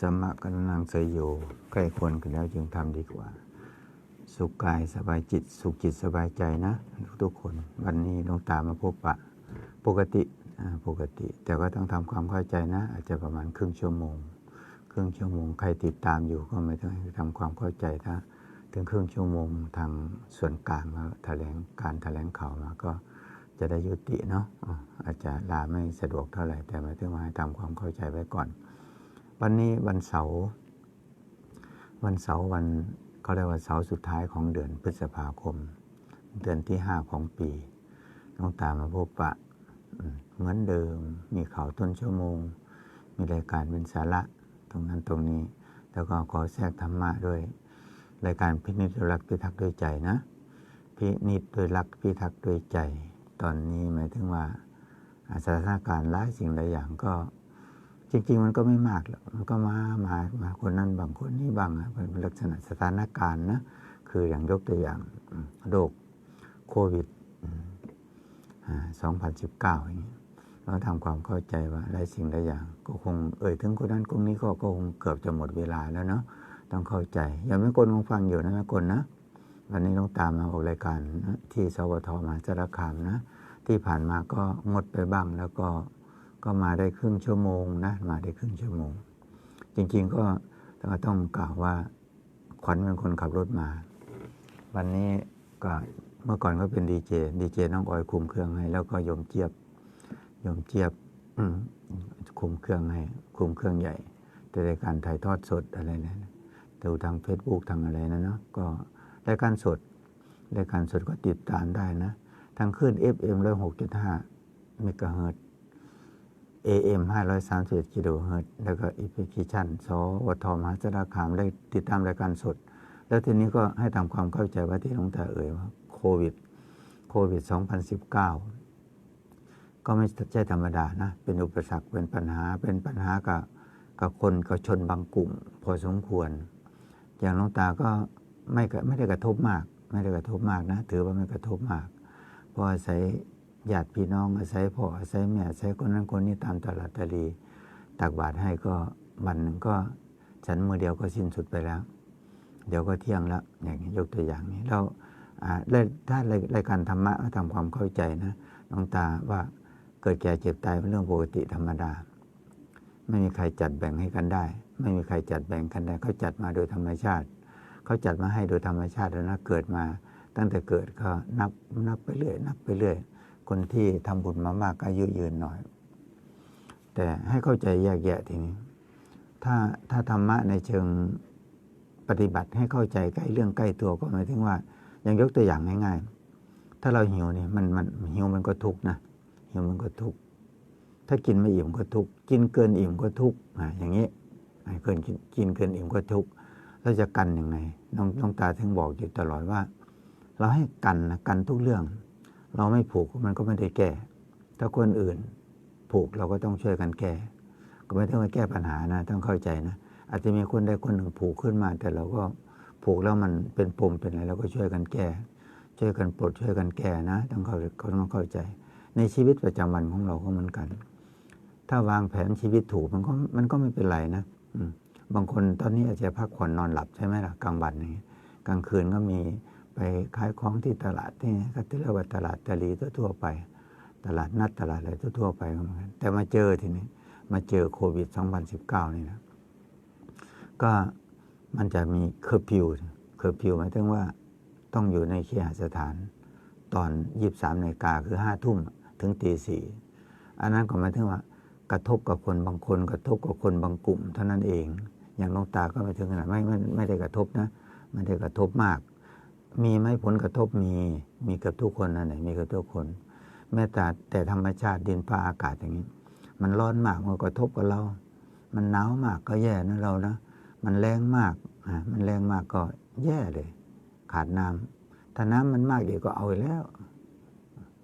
สัมมะกนังเสยโยใกล้ควรกันแล้วจึงทำดีกว่า สุขกายสบายจิต สุขจิตสบายใจนะ ทุกคน วันนี้ลงตามาพบปะ ปกติปกติ แต่ก็ต้องทำความเข้าใจนะ อาจจะประมาณครึ่งชั่วโมง ครึ่งชั่วโมง ใครติดตามอยู่ก็ไม่ต้องทำความเข้าใจถ้าถึงครึ่งชั่วโมงทางส่วนกลางมาแถลงการแถลงข่าวมาก็จะได้ยุติเนาะอาจจะลาไม่สะดวกเท่าไหร่แต่มาถึงว่าทำความเข้าใจไว้ก่อน วันนี้วันเสาร์วันเสาร์วันเขาเรียกว่าเสาร์สุดท้ายของเดือนพฤษภาคม เดือนที่ห้าของปีน้องตามาพบปะเหมือนเดิม มีข่าวต้นชั่วโมง มีรายการเป็นสาระตรงนั้นตรงนี้ แล้วก็ขอแทรกธรรมะด้วย รายการพินิจรักพิทักษ์ด้วยใจนะ พินิจโดยรักพิทักษ์ด้วยใจ ตอนนี้หมายถึงว่าอ่าสถานการณ์หลายสิ่งหลายอย่างก็ จริง ๆ มันก็ไม่มากหรอกมันก็มามามาคนนั้นบางคนนี่บางเป็นลักษณะสถานการณ์นะคืออย่างยกตัวอย่างโรคโควิด2019อย่างเงี้ยเราทำความเข้าใจว่าหลายสิ่งหลายอย่าง ก็คงเอ่ยถึงคนนั้นคนนี้ก็คงเกือบจะหมดเวลาแล้วเนาะต้องเข้าใจ อย่าไม่กลคงฟังอยู่นะไม่กลนะวันนี้ต้องตามมาออกรายการนะที่สวทมหาสารคามนะ ที่ผ่านมาก็งดไปบ้างแล้วก็ ก็มาได้ครึ่งชั่วโมงนะมาได้ครึ่งชั่วโมง จริงๆก็ก็ต้องกล่าวว่าขวัญเป็นคนขับรถมา วันนี้ก็เมื่อก่อนก็เป็นดีเจดีเจน้องออยคุมเครื่องให้ แล้วก็โยมเจี๊ยบโยมเจี๊ยบคุมเครื่องให้ คุมเครื่องใหญ่แต่รายการถ่ายทอดสดอะไรนะดูทาง Facebook ทางอะไรนะเนาะก็รายการสดรายการสดก็ติดตามได้นะ ทางคลื่น FM 106.5เมกะเฮิรตซ์ AM 531กิโลเฮิรตซ์แล้วก็อีพิคิชันสวทมหาสารคามได้ติดตามรายการสด แล้วทีนี้ก็ให้ทำความเข้าใจว่าที่หลวงตาเอ่ยว่าโควิดโควิด 2019 ก็ไม่ใช่ธรรมดานะ เป็นอุปสรรคเป็นปัญหาเป็นปัญหากับกับคนกับชนบางกลุ่ม พอสมควร อย่างหลวงตาก็ไม่ไม่ได้กระทบมาก ไม่ได้กระทบมากนะ ถือว่าไม่กระทบมาก เพราะอาศัย ญาติพี่น้องอาศัยพ่ออาศัยแม่อาศัยคนนั้นคนนี้ตามตลาดตะลีตักบาตรให้ก็วันหนึ่งก็ฉันมือเดียวก็สิ้นสุดไปแล้ว เดี๋ยวก็เที่ยงแล้วอย่างนี้ยกตัวอย่างนี้เราอ่าและถ้ารายการธรรมะก็ทำความเข้าใจนะหลวงตาว่าเกิดแก่เจ็บตายเป็นเรื่องปกติธรรมดา ไม่มีใครจัดแบ่งให้กันได้ ไม่มีใครจัดแบ่งกันได้เขาจัดมาโดยธรรมชาติเขาจัดมาให้โดยธรรมชาติแล้วนะเกิดมา ตั้งแต่เกิดก็นับนับไปเรื่อยนับไปเรื่อย คนที่ทำบุญมามากก็อายุยืนหน่อย แต่ให้เข้าใจแยกแยะทีนี้ ถ้าถ้าธรรมะในเชิงปฏิบัติให้เข้าใจใกล้เรื่องใกล้ตัวก็หมายถึงว่าอย่างยกตัวอย่างง่ายๆ ถ้าเราหิวเนี่ยมันมันหิวมันก็ทุกนะหิวมันก็ทุกถ้ากินไม่อิ่มก็ทุกกินเกินอิ่มก็ทุกอะอย่างนี้เกินกินกินเกินอิ่มก็ทุกเราจะกันยังไงน้องน้องตาถึงบอกอยู่ตลอดว่า เราให้กันนะกันทุกเรื่อง เราไม่ผูกมันก็ไม่ได้แก้ ถ้าคนอื่นผูกเราก็ต้องช่วยกันแก้ ก็ไม่ต้องมาแก้ปัญหานะต้องเข้าใจนะอาจจะมีคนใดคนหนึ่งผูกขึ้นมา แต่เราก็ผูกแล้วมันเป็นปมเป็นอะไรเราก็ช่วยกันแก้ ช่วยกันปลดช่วยกันแก้นะ ต้องเข้าต้องเข้าใจ ในชีวิตประจำวันของเราก็เหมือนกัน ถ้าวางแผนชีวิตถูกมันก็มันก็ไม่เป็นไรนะอืบางคนตอนนี้อาจจะพักผ่อนนอนหลับใช่ไหมล่ะกลางวันนี้กลางคืนก็มี ไปขายของที่ตลาดที่ก็เรียกว่าตลาดตะลีทั่วไป ตลาดนัดตลาดอะไรทั่วไปก็เหมือนกันแต่มาเจอทีนี้มาเจอโควิด 2019 นี่นะก็มันจะมีเคอร์พิวเคอร์พิวหมายถึงว่าต้องอยู่ในเคหสถาน ตอน 23นาฬิกาคือ 5 ทุ่มถึงตีสี่อันนั้นก็หมายถึงว่ากระทบกับคนบางคน กระทบกับคนบางกลุ่ม เท่านั้นเอง อย่างลงตาก็ไม่ถึงขนาดไม่ไม่ไม่ได้กระทบนะไม่ได้กระทบมาก มีไหมผลกระทบมีมีกับทุกคนนะไหนมีกับทุกคน แม้แต่แต่ธรรมชาติดินฟ้าอากาศอย่างนี้ มันร้อนมากมันกระทบกับเรา มันหนาวมากก็แย่นะเรานะมันแรงมากอ่ามันแรงมากก็แย่เลย ขาดน้ำถ้าน้ำมันมากเดี๋ยวก็เอาอีกแล้ว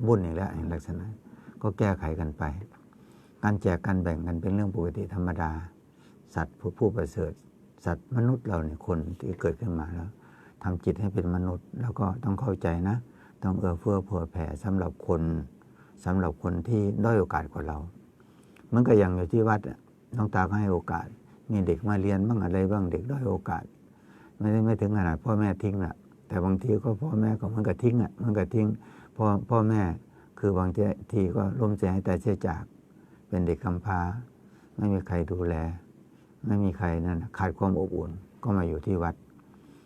บุญอีกแล้วอย่างลักษณะ ก็แก้ไขกันไป การแจกกันแบ่งกันเป็นเรื่องปกติธรรมดา สัตว์ผู้ประเสริฐ สัตว์มนุษย์เราเนี่ยคนที่เกิดขึ้นมาแล้ว ทำจิตให้เป็นมนุษย์ แล้วก็ต้องเข้าใจนะ ต้องเอื้อเฟื้อเผื่อแผ่สำหรับคนสำหรับคนที่ด้อยโอกาสกว่าเราเหมือนกับอย่างอยู่ที่วัดน้องตาก็ให้โอกาส มีเด็กมาเรียนบ้างอะไรบ้างเด็กด้อยโอกาส ไม่ได้ไม่ถึงขนาดพ่อแม่ทิ้งละแต่บางทีก็พ่อแม่ก็มันก็ทิ้งอะมันก็ทิ้งพ่อพ่อแม่คือบางทีก็ล้มใจให้แต่เสียจาก เป็นเด็กกำพร้า ไม่มีใครดูแล ไม่มีใครนั่นขาดความอบอุ่นก็มาอยู่ที่วัด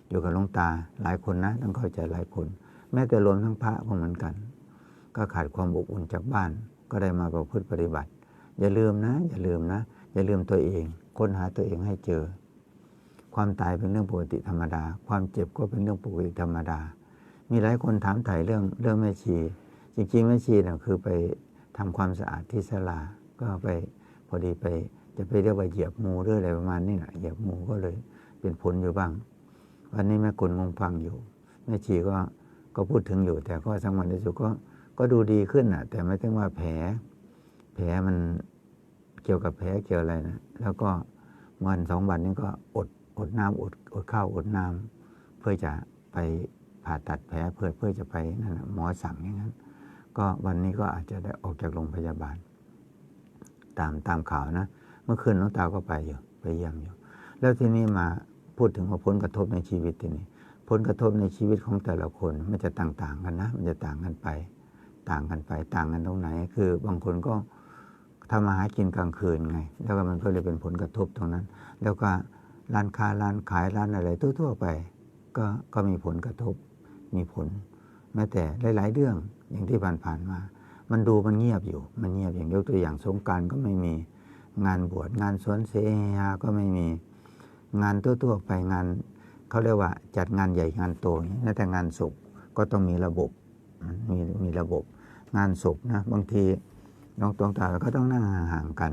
อยู่กับหลวงตาหลายคนนะต้องเข้าใจหลายคน แม้แต่รวมทั้งพระก็เหมือนกัน ก็ขาดความอบอุ่นจากบ้านก็ได้มาประพฤติปฏิบัติ อย่าลืมนะ อย่าลืมนะ อย่าลืมตัวเอง ค้นหาตัวเองให้เจอ ความตายเป็นเรื่องปกติธรรมดา ความเจ็บก็เป็นเรื่องปกติธรรมดา มีหลายคนถามถ่ายเรื่องเรื่องแม่ชี จริงๆแม่ชีเนี่ยคือไปทำความสะอาดที่ศาลาก็ไปพอดีไปจะไปเรียกว่าเหยียบงูหรืออะไรประมาณนี้นะเหยียบงูก็เลยเป็นผลอยู่บ้าง วันนี้แม่กุลงงฟังอยู่แม่ชีก็ก็พูดถึงอยู่ แต่ก็สังวันที่สุดก็ก็ดูดีขึ้นนะแต่ไม่ถึงว่าแผล แผลมันเกี่ยวกับแผลเกี่ยวอะไรนะแล้วก็วันสองวันนี้ก็อดอดน้ำอดอดข้าวอดน้ำเพื่อจะไปผ่าตัดแผลเพื่อเพื่อจะไปนั่นนะหมอสั่งอย่างนั้น ก็วันนี้ก็อาจจะได้ออกจากโรงพยาบาล ตามตามข่าวนะ เมื่อคืนน้องตาก็ไปอยู่ไปเยี่ยมอยู่ แล้วทีนี้มา พูดถึงว่าผลกระทบในชีวิตทีนี้ผลกระทบในชีวิตของแต่ละคนมันจะต่างๆกันนะ มันจะต่างกันไป ต่างกันไปต่างกันตรงไหน คือบางคนก็ทำมาหากินกลางคืนไง แล้วก็มันก็เลยเป็นผลกระทบตรงนั้น แล้วก็ร้านค้าร้านขายร้านอะไรทั่วๆไป ก็ก็มีผลกระทบมีผลแม้แต่หลายๆเรื่องอย่างที่ผ่านๆมา มันดูมันเงียบอยู่ มันเงียบอย่างยกตัวอย่างสงการก็ไม่มีงานบวชงานสวนเสฮาก็ไม่มี งานทั่วๆไปงานเขาเรียกว่าจัดงานใหญ่งานโตนี้แต่งานศพก็ต้องมีระบบมีมีระบบ งานศพนะบางทีน้องตวงตาก็ต้องนั่งห่างกัน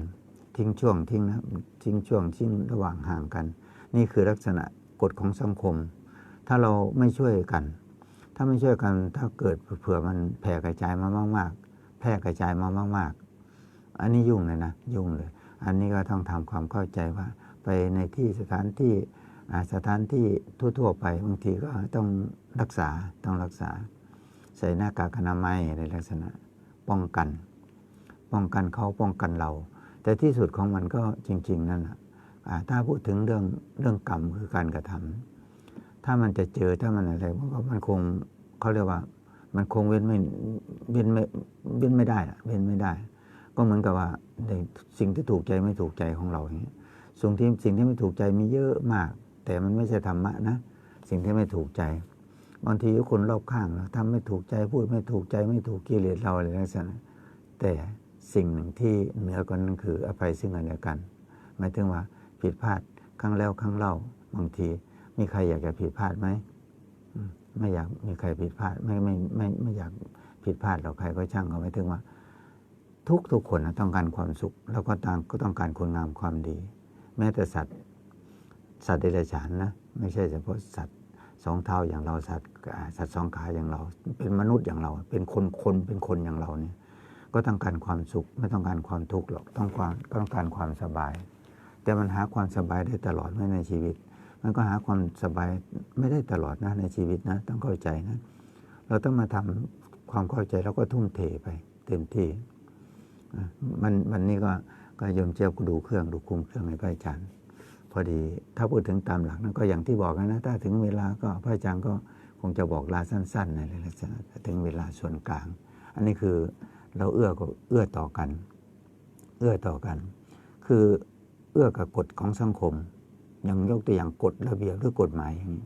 ทิ้งช่วงทิ้งนะทิ้งช่วงทิ้งระหว่างห่างกัน นี่คือลักษณะกฎของสังคม ถ้าเราไม่ช่วยกัน ถ้าไม่ช่วยกันถ้าเกิดเผื่อมันแผ่กระจายมามาก ๆ แพร่กระจายมามาก ๆ อันนี้ยุ่งเลยนะยุ่งเลย อันนี้ก็ต้องทำความเข้าใจว่า ไปในที่สถานที่สถานที่ทั่ว ๆ ไปบางทีก็ต้องรักษาต้องรักษา ใส่หน้ากากอนามัยในลักษณะป้องกัน ป้องกันเขาป้องกันเรา แต่ที่สุดของมันก็จริง ๆ นั่นแหละถ้าพูดถึงเรื่องเรื่องกรรมคือการกระทำถ้ามันจะเจอถ้ามันอะไรมันก็มันคงเขาเรียกว่า มันคงเว้นไม่เว้นไม่เว้นไม่ได้เว้นไม่ได้ ก็เหมือนกับว่าในสิ่งที่ถูกใจไม่ถูกใจของเราอย่างเงี้ย สิ่งที่สิ่งที่ไม่ถูกใจมีเยอะมาก แต่มันไม่ใช่ธรรมะนะ สิ่งที่ไม่ถูกใจ บางทีคนรอบข้างเราทำไม่ถูกใจพูดไม่ถูกใจไม่ถูกกิเลสเราอะไรลักษณะแต่สิ่งหนึ่งที่เหนือกว่านั้นคืออภัยซึ่งกันและกันหมายถึงว่าผิดพลาดครั้งแล้วครั้งเล่าบางทีมีใครอยากจะผิดพลาดไหมไม่อยากมีใครผิดพลาดไม่ไม่ไม่ไม่อยากผิดพลาดเราใครก็ช่างเขาหมายถึงว่า ทุกทุกคนต้องการความสุข แล้วก็ต่างก็ต้องการคุณงามความดี แม้แต่สัตว์ สัตว์เดรัจฉานนะไม่ใช่เฉพาะสัตว์สองเท้าอย่างเราสัตว์สัตว์สองขาอย่างเรา เป็นมนุษย์อย่างเรา เป็นคนคนเป็นคนอย่างเราเนี่ย ก็ต้องการความสุข ไม่ต้องการความทุกข์หรอกต้องการก็ต้องการความสบาย แต่มันหาความสบายได้ตลอดไม่ในชีวิต มันก็หาความสบายไม่ได้ตลอดนะในชีวิตนะต้องเข้าใจนะเราต้องมาทำความเข้าใจแล้วก็ทุ่มเทไป เต็มที่มันวันนี้ก็ ก็ยมเจียวก็ดูเครื่องดูคุมเครื่องให้พระอาจารย์พอดีถ้าพูดถึงตามหลักนั้นก็อย่างที่บอกนะถ้าถึงเวลาก็พระอาจารย์ก็คงจะบอกลาสั้นๆในลักษณะถึงเวลาส่วนกลาง อันนี้คือเราเอื้อก็เอื้อต่อกัน เอื้อต่อกัน คือเอื้อกับกฎของสังคม อย่างยกตัวอย่างกฎระเบียบหรือกฎหมายอย่างนี้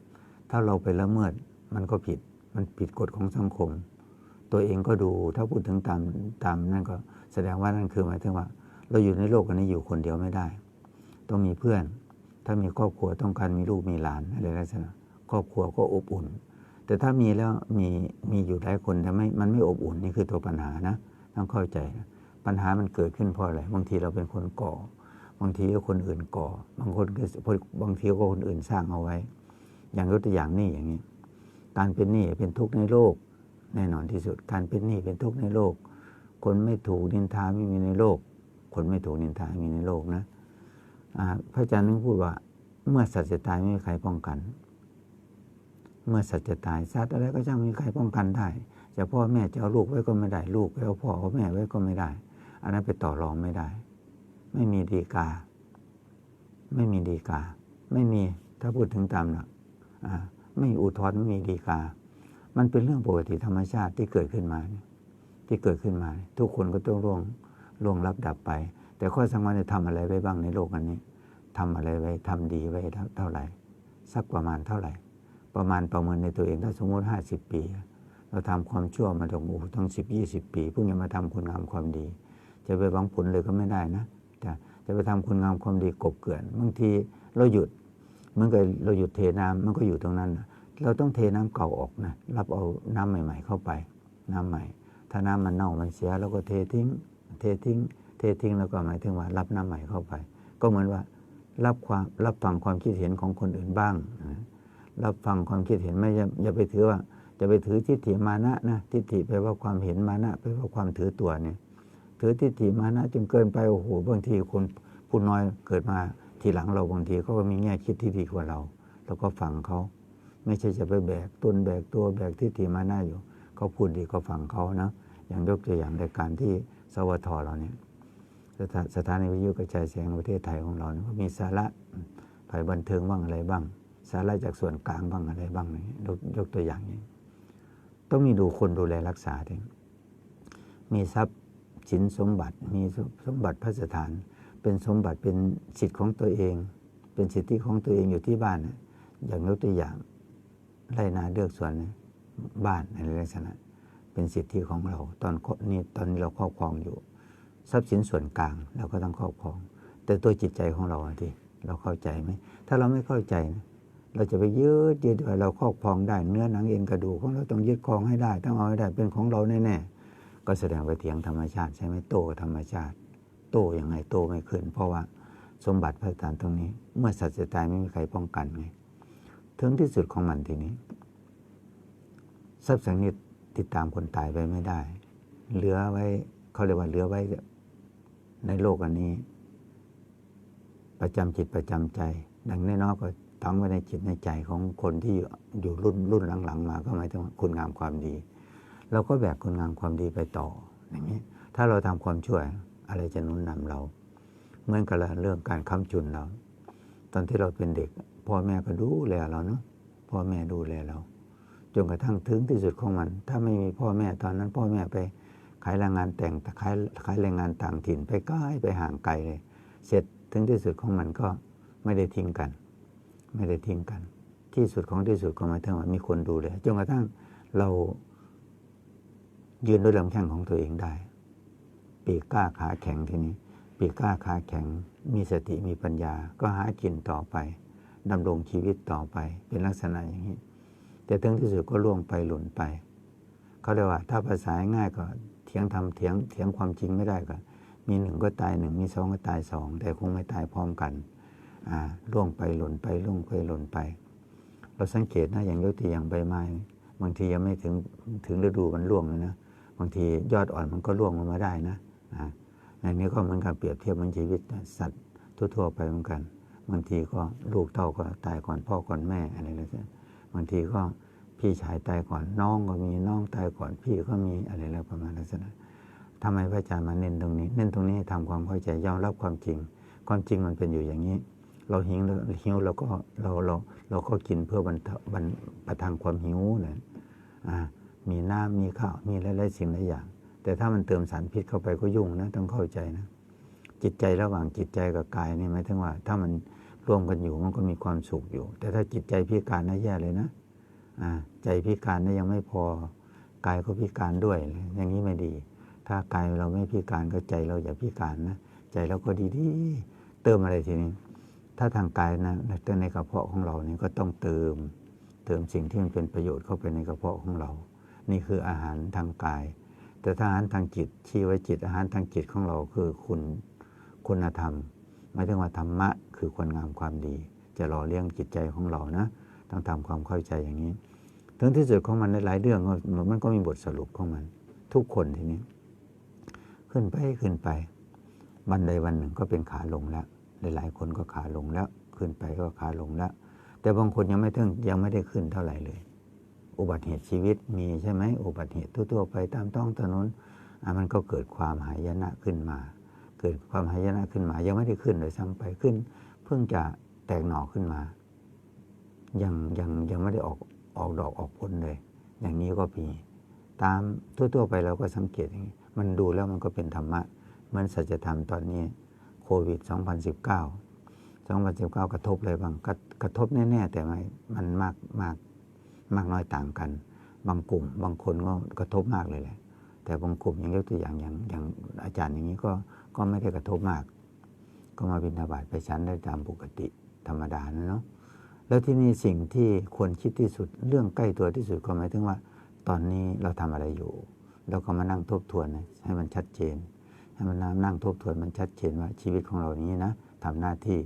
ถ้าเราไปละเมิดมันก็ผิดมันผิดกฎของสังคม ตัวเองก็ดูถ้าพูดถึงตามตามนั่นก็แสดงว่านั่นคือหมายถึงว่า เราอยู่ในโลกอันนี้อยู่คนเดียวไม่ได้ ต้องมีเพื่อน ถ้ามีครอบครัวต้องการมีลูกมีหลานอะไรลักษณะครอบครัวก็อบอุ่น แต่ถ้ามีแล้วมีมีอยู่หลายคนแต่ไม่มันไม่อบอุ่นนี่คือตัวปัญหานะต้องเข้าใจนะปัญหามันเกิดขึ้นเพราะอะไรบางทีเราเป็นคนก่อ บางทีก็คนอื่นก่อ บางคนก็บางทีก็คนอื่นสร้างเอาไว้ อย่างยกตัวอย่างนี่อย่างนี้ การเป็นหนี้เป็นทุกข์ในโลก แน่นอนที่สุด การเป็นหนี้เป็นทุกข์ในโลก คนไม่ถูกนินทาไม่มีในโลก คนไม่ถูกนินทาม่มีในโลกนะพระอาจารย์นึกพูดว่า เมื่อสัตว์จะตายไม่มีใครป้องกัน เมื่อสัตว์จะตายสัตว์อะไรก็ช่างไม่มีใครป้องกันได้จะพ่อแม่จะเอาลูกไว้ก็ไม่ได้ลูกเอาพ่อเอาแม่ไว้ก็ไม่ได้ อันนั้นไปต่อรองไม่ได้ ไม่มีดีกา ไม่มีดีกา ไม่มีถ้าพูดถึงตามหลักอ่าไม่อุทธรณ์ไม่มีดีกา มันเป็นเรื่องปกติธรรมชาติที่เกิดขึ้นมาที่เกิดขึ้นมา ทุกคนก็ต้องร่วง ร่วงรับดับไป แต่ข้อสำคัญจะทำอะไรไว้บ้างในโลกอันนี้ทำอะไรไว้ทำดีไว้เท่าไหร่ สักประมาณเท่าไหร่ ประมาณประเมินในตัวเองถ้าสมมติห้าสิบปี เราทำความชั่วมาตั้งโอ้โหตั้งสิบยี่สิบปีเพิ่งจะมาทำคุณงามความดี จะไปหวังผลเลยก็ไม่ได้นะจะจะไปทำคุณงามความดีกบเกลื่อนบางทีเราหยุดเหมือนกับเราหยุดเทน้ำมันก็อยู่ตรงนั้นนะเราต้องเทน้ำเก่าออกนะรับเอาน้ำใหม่ ๆ เข้าไป น้ำใหม่ ถ้าน้ำมันเน่ามันเสียเราก็เททิ้ง เททิ้ง เททิ้งแล้วก็หมายถึงว่า รับน้ำใหม่เข้าไป ก็เหมือนว่ารับความรับฟังความคิดเห็นของคนอื่นบ้างนะรับฟังความคิดเห็นไม่อย่าอย่าไปถือว่า จะไปถือทิฏฐิมานะนะทิฏฐิแปลว่าความเห็นมานะแปลว่าความถือตัวเนี่ย ถือทิฏฐิมานะจนเกินไปโอ้โหบางทีคนผู้น้อยเกิดมาทีหลังเราบางทีเขาก็มีแง่คิดที่ดีกว่าเราเราก็ฟังเขาไม่ใช่จะไปแบกตนแบกตัวแบกทิฏฐิมานะอยู่เขาพูดดีก็ฟังเขานะอย่างยกตัวอย่างในการที่ สวทเราเนี่ยสถาสถานีวิทยุกระจายเสียงในประเทศไทยของเราเนี่ยมีสาระฝ่ายบันเทิงบ้างอะไรบ้าง สาระจากส่วนกลางบ้างอะไรบ้างอย่างนี้ยกยกตัวอย่างนี้ต้องมีดูคนดูแลรักษาด้วยมีทรัพย์สินสมบัติ มีสมบัติพระสถาน เป็นสมบัติเป็นสิทธิ์ของตัวเอง เป็นสิทธิของตัวเองอยู่ที่บ้านนะอย่างยกตัวอย่างไรนาเลือกส่วนนะบ้านในลักษณะ เป็นสิทธิของเรา ตอนนี้ตอนนี้เราครอบครองอยู่ ทรัพย์สินส่วนกลางเราก็ต้องครอบครอง แต่ตัวจิตใจของเราที่เราเข้าใจไหมถ้าเราไม่เข้าใจนะเราจะไปยึดยึดว่าเราครอบครองได้เนื้อหนังเอ็นกระดูกของเราต้องยึดครองให้ได้ต้องเอาให้ได้เป็นของเราแน่ๆก็แสดงไปเถียงธรรมชาติใช่ไหมโตธรรมชาติ โตยังไงโตไม่ขึ้น เพราะว่าสมบัติพระสานตรงนี้ เมื่อสัตว์จะตายไม่มีใครป้องกันไงถึงที่สุดของมันทีนี้ทรัพย์สินนี้ ติดตามคนตายไปไม่ได้ เหลือไว้เขาเรียกว่าเหลือไว้ในโลกอันนี้ ประจำจิตประจำใจ ดังน้อยก็ตั้งไว้ในจิตในใจของคนที่อยู่รุ่นรุ่นหลังๆ มา ก็หมายถึงคุณงามความดีเราก็แบกคุณงามความดีไปต่ออย่างนี้ ถ้าเราทำความช่วยอะไรจะนุนนำเรา เหมือนกับเรื่องการค้ำจุนเรา ตอนที่เราเป็นเด็ก พ่อแม่ก็ดูแลเราเนาะพ่อแม่ดูแลเรา จนกระทั่งถึงที่สุดของมัน ถ้าไม่มีพ่อแม่ตอนนั้น พ่อแม่ไปขายแรงงานแต่งขายขายแรงงานต่างถิ่นไปใกล้ไปห่างไกลเลย เสร็จถึงที่สุดของมันก็ไม่ได้ทิ้งกัน ไม่ได้ทิ้งกัน ที่สุดของที่สุดก็หมายถึงว่ามีคนดูแลจนกระทั่งเรายืนด้วยลำแข้งของตัวเองได้ ปีกกล้าขาแข็งทีนี้ ปีกกล้าขาแข็ง มีสติมีปัญญา ก็หากินต่อไปดำรงชีวิตต่อไป เป็นลักษณะอย่างนี้ แต่ถึงที่สุดก็ล่วงไปหล่นไป เขาเรียกว่า ถ้าภาษาง่ายก็เถียงทำเถียงเถียงความจริงไม่ได้ก็ มีหนึ่งก็ตายหนึ่งมีสองก็ตายสองแต่คงไม่ตายพร้อมกันอ่าล่วงไปหล่นไปล่วงไปหล่นไป เราสังเกตนะอย่างยกตัวอย่างใบไม้บางทียังไม่ถึงถึงฤดูมันร่วงเลยนะบางทียอดอ่อนมันก็ร่วงลงมาได้นะอ่าอันนี้ก็เหมือนกับเปรียบเทียบมันชีวิตสัตว์ทั่วๆไปเหมือนกันบางทีก็ลูกเต้าก็ตายก่อนพ่อก่อนแม่อะไรแล้ว บางทีก็พี่ชายตายก่อนน้องก็มีน้องตายก่อนพี่ก็มีอะไรแล้วประมาณลักษณะทำไมพระอาจารย์มาเน้นตรงนี้ เน้นตรงนี้ให้ทำความเข้าใจยอมรับความจริง ความจริงมันเป็นอยู่อย่างนี้ เราหิวหิวเราก็เราเราเราก็กินเพื่อบรรทาบรรประทังความหิวนะอ่ามีน้ำมีข้าวมีหลายๆสิ่งหลายอย่าง แต่ถ้ามันเติมสารพิษเข้าไปก็ยุ่งนะต้องเข้าใจนะจิตใจระหว่างจิตใจกับกายนี่หมายถึงว่า ถ้ามัน ร่วมกันอยู่มันก็มีความสุขอยู่ แต่ถ้าจิตใจพิการน่าแย่เลยนะใจพิการนี่ยังไม่พอกายก็พิการด้วย อย่างนี้ไม่ดี ถ้ากายเราไม่พิการก็ใจเราอย่าพิการนะใจเราก็ดีๆเติมอะไรทีนี้ ถ้าทางกายนะแต่ในกระเพาะของเราเนี่ยก็ต้องเติม เติมสิ่งที่มันเป็นประโยชน์เข้าไปในกระเพาะของเรา นี่คืออาหารทางกาย แต่ถ้าอาหารทางจิตชี้ไว้จิตอาหารทางจิตของเราคือคุณคุณธรรมหมายถึงว่าธรรมะ คือคุณงามความดี จะหล่อเลี้ยงจิตใจของเรานะต้องทำความเข้าใจอย่างนี้ ถึงที่สุดของมันในหลายเรื่องมันก็มีบทสรุปของมัน ทุกคนทีนี้ ขึ้นไปขึ้นไป วันใดวันหนึ่งก็เป็นขาลงแล้วหลายๆคนก็ขาลงแล้ว ขึ้นไปก็ขาลงแล้ว แต่บางคนยังไม่ถึงยังไม่ได้ขึ้นเท่าไหร่เลย อุบัติเหตุชีวิตมีใช่ไหมอุบัติเหตุทั่วๆไปตามท้องถนนมันก็เกิดความหายนะขึ้นมา เกิดความหายนะขึ้นมา ยังไม่ได้ขึ้นเลยซ้ำไปขึ้น พพิ่งจะแตกหน่อขึ้นมา ยังยังยังไม่ได้ออกออกดอกออกผลเลย อย่างนี้ก็มีตามทั่วๆไปเราก็สังเกตอย่างนี้มันดูแล้วมันก็เป็นธรรมะเหมือนสัจธรรมตอนนี้โควิด 2019 2019 กระทบอะไรบ้างกระกระทบแน่ ๆ แต่ไม่มันมากมากมากน้อยต่างกัน บางกลุ่ม บางคนก็กระทบมากเลยแหละแต่บางกลุ่มอย่างยกตัวอย่างอย่างอย่างอาจารย์อย่างนี้ก็ก็ไม่ได้กระทบมาก ก็มาบิณฑบาตไปชั้นได้ตามปกติธรรมดานะเนาะแล้วที่นี่สิ่งที่ควรคิดที่สุดเรื่องใกล้ตัวที่สุดก็หมายถึงว่า ตอนนี้เราทำอะไรอยู่เราก็มานั่งทบทวนนะให้มันชัดเจน ให้มันนั่งทบทวนมันชัดเจนว่าชีวิตของเรานี้นะทำหน้าที่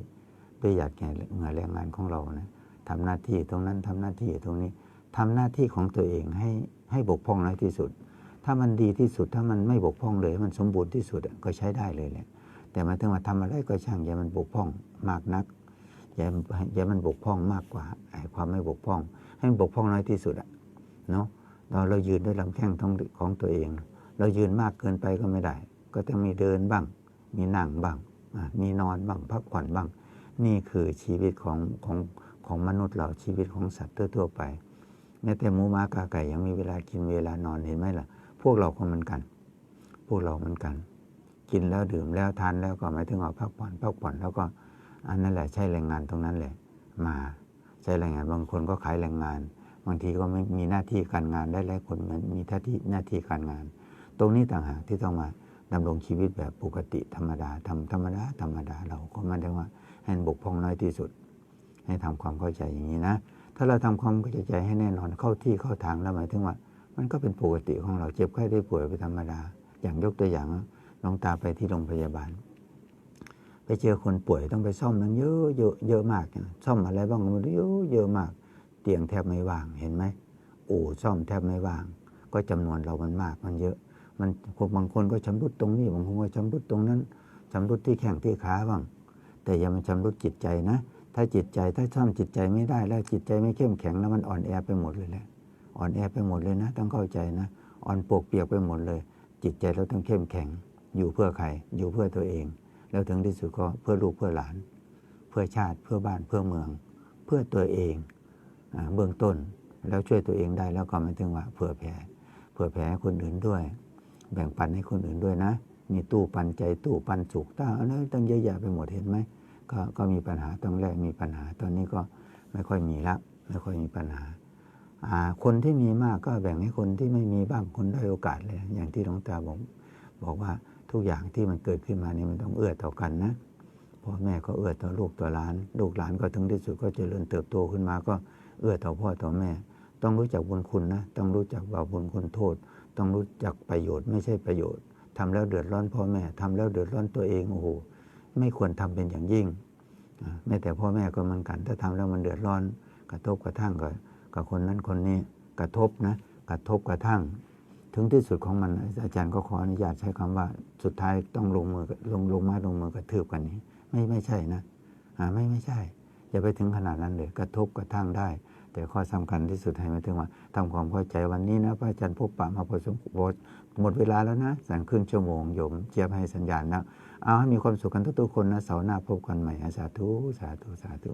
ประหยัดแก่เหงื่อแรงงานของเรานะทำหน้าที่ตรงนั้นทำหน้าที่ตรงนี้ทำหน้าที่ของตัวเองให้ให้บกพร่องน้อยที่สุด ถ้ามันดีที่สุดถ้ามันไม่บกพร่องเลยมันสมบูรณ์ที่สุดก็ใช้ได้เลยแหละ แต่มาถึงว่าทำอะไรก็ช่างอย่ามันบกพร่องมากนักอย่าอย่ามันบกพร่องมากกว่าไอ้ความไม่บกพร่อง ให้มันบกพร่องน้อยที่สุดอะเนาะเราเรายืนด้วยลำแข้งของของตัวเอง เรายืนมากเกินไปก็ไม่ได้ ก็ต้องมีเดินบ้าง มีนั่งบ้างมีนอนบ้างพักผ่อนบ้าง นี่คือชีวิตของของของมนุษย์เราชีวิตของสัตว์ทั่วไปแม้แต่หมูม้ากาไก่ยังมีเวลากินเวลานอนเห็นไหมล่ะ พวกเราก็เหมือนกัน พวกเราเหมือนกัน กินแล้วดื่มแล้วทานแล้วก็หมายถึงว่าพักผ่อนพักผ่อนแล้วก็อันนั้นแหละใช่แรงงานตรงนั้นแหละ มาใช้แรงงานบางคนก็ขายแรงงาน บางทีก็ไม่มีหน้าที่การงานได้หลายคนมันมีหน้าที่หน้าที่การงาน ตรงนี้ต่างหากที่ต้องมาดำรงชีวิตแบบปกติธรรมดาทำธรรมดาธรรมดาเราก็ไมาได้ว่าให้บกพร่องน้อยที่สุด ให้ทำความเข้าใจอย่างนี้นะ ถ้าเราทำความเข้าใจให้แน่นอนเข้าที่เข้าทางแล้วหมายถึงว่า มันก็เป็นปกติของเราเจ็บไข้ได้ป่วยไปธรรมดา อย่างยกตัวอย่าง น้องตาไปที่โรงพยาบาล ไปเจอคนป่วยต้องไปซ่อมนั้นเยอะเยอะเยอะมากซ่อมอะไรบ้างก็ไม่รู้เยอะเยอะมาก เตียงแทบไม่ว่างเห็นไหมโอู่ซ่อมแทบไม่ว่าง ก็จำนวนเรามันมากมันเยอะ มันบางคนก็ชำรุดตรงนี้บางคนก็ชำรุดตรงนั้นชำรุดที่แข้งที่ขาบ้างแต่อย่ามันชำรุดจิตใจนะ ถ้าจิตใจถ้าซ่อมจิตใจไม่ได้แล้วจิตใจไม่เข้มแข็งแล้วมันอ่อนแอไปหมดเลยแหละอ่อนแอไปหมดเลยนะ ต้องเข้าใจนะ อ่อนปวกเปียกไปหมดเลย จิตใจเราต้องเข้มแข็ง อยู่เพื่อใคร อยู่เพื่อตัวเอง แล้วถึงที่สุดก็เพื่อลูกเพื่อหลาน เพื่อชาติเพื่อบ้านเพื่อเมือง เพื่อตัวเองเบื้องต้นแล้วช่วยตัวเองได้แล้วก็ไม่ถึงว่าเผื่อแผ่เผื่อแผ่ให้คนอื่นด้วย แบ่งปันให้คนอื่นด้วยนะ มีตู้ปันใจตู้ปันสุขตั้งอะไรตั้งเยอะแยะไปหมดเห็นไหมก็ก็มีปัญหาตอนแรกมีปัญหาตอนนี้ก็ไม่ค่อยมีละไม่ค่อยมีปัญหา คนที่มีมากก็แบ่งให้คนที่ไม่มีบ้างคนได้โอกาสเลย อย่างที่หลวงตาบอกบอกว่า ทุกอย่างที่มันเกิดขึ้นมานี่มันต้องเอื้อต่อกันนะพ่อแม่ก็เอื้อต่อลูกต่อหลาน ลูกหลานก็ถึงที่สุดก็เจริญเติบโตขึ้นมาก็เอื้อต่อพ่อต่อแม่ ต้องรู้จักบุญคุณนะ ต้องรู้จักบาปบุญคุณโทษ ต้องรู้จักประโยชน์ไม่ใช่ประโยชน์ทำแล้วเดือดร้อนพ่อแม่ทำแล้วเดือดร้อนตัวเองโอ้โหไม่ควรทำเป็นอย่างยิ่งแม้แต่พ่อแม่ก็เหมือนกัน ถ้าทำแล้วมันเดือดร้อน กระทบกระทั่งกับกับคนนั้นคนนี้กระทบนะ กระทบกระทั่ง ถึงที่สุดของมันอาจารย์ก็ขออนุญาตใช้คำว่าสุดท้ายต้องลงมือลงลงไม้ลงมือกระทืบกันนี้ ไม่ไม่ใช่นะอ่าไม่ไม่ใช่อย่าไปถึงขนาดนั้นเลยกระทบกระทั่งได้ แต่ข้อสำคัญที่สุดให้มาถึงว่าทำความเข้าใจวันนี้นะพระอาจารย์พบปะมาพอสมควรหมดเวลาแล้วนะสันครึ่งชั่วโมงโยมเจียบให้สัญญาณนะเอาให้มีความสุขกันทุกๆคนนะเสาร์หน้าพบกันใหม่สาธุสาธุสาธุ